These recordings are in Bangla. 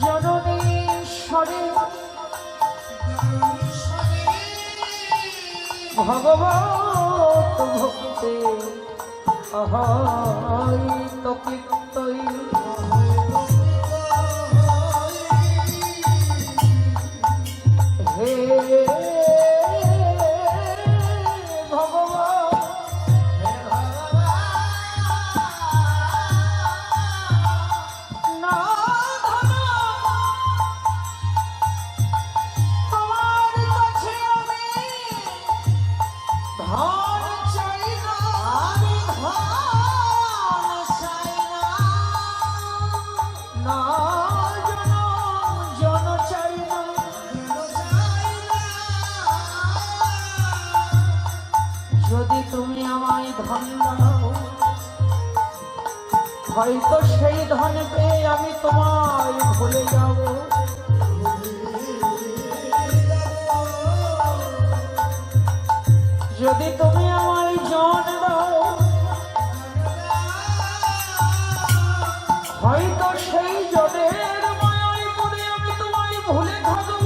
জননীশ্বরে ভগবত ভক্তে অহৈত কীর্তই হে হয়তো সেই ধন পেয়ে আমি তোমায় ভুলে যাব। যদি তুমি আমায় জন হয়তো সেই জনের মায়ায় পড়ে আমি তোমায় ভুলে থাকব।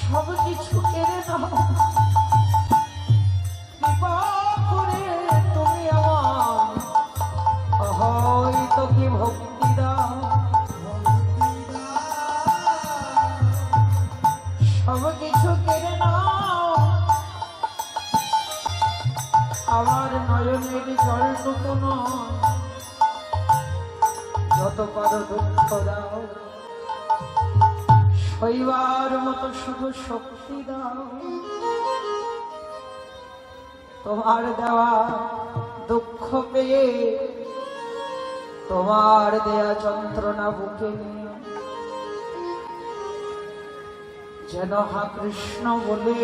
সব কিছু কেড়ে নাও। যত পারো দুঃখ দাও। শৈবার মতো শুধু শক্তি দাও। তোমার দেওয়া দুঃখ পেয়ে তোমার দেয়া যন্ত্রণা বুকে নিয়ে যেন হা কৃষ্ণ বলে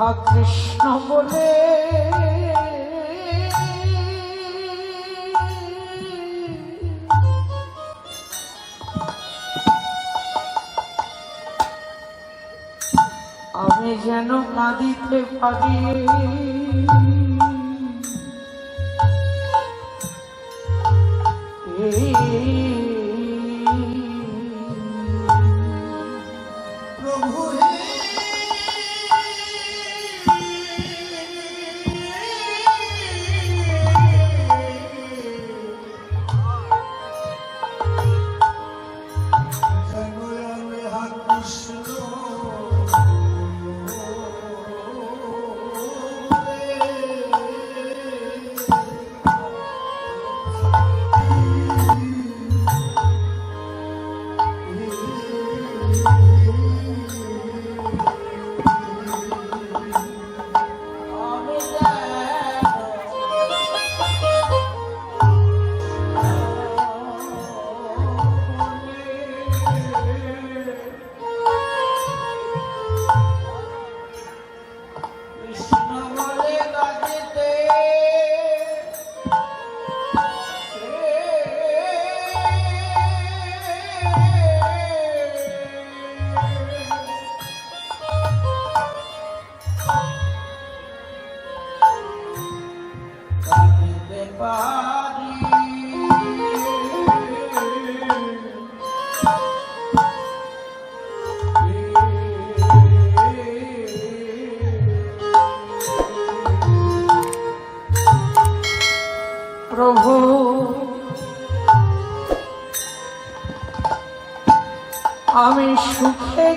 হা কৃষ্ণ বলে। আমি যেন কাঁদিতে পারি। প্রভু কাঁদিতে পারি প্রভু আমি সুখে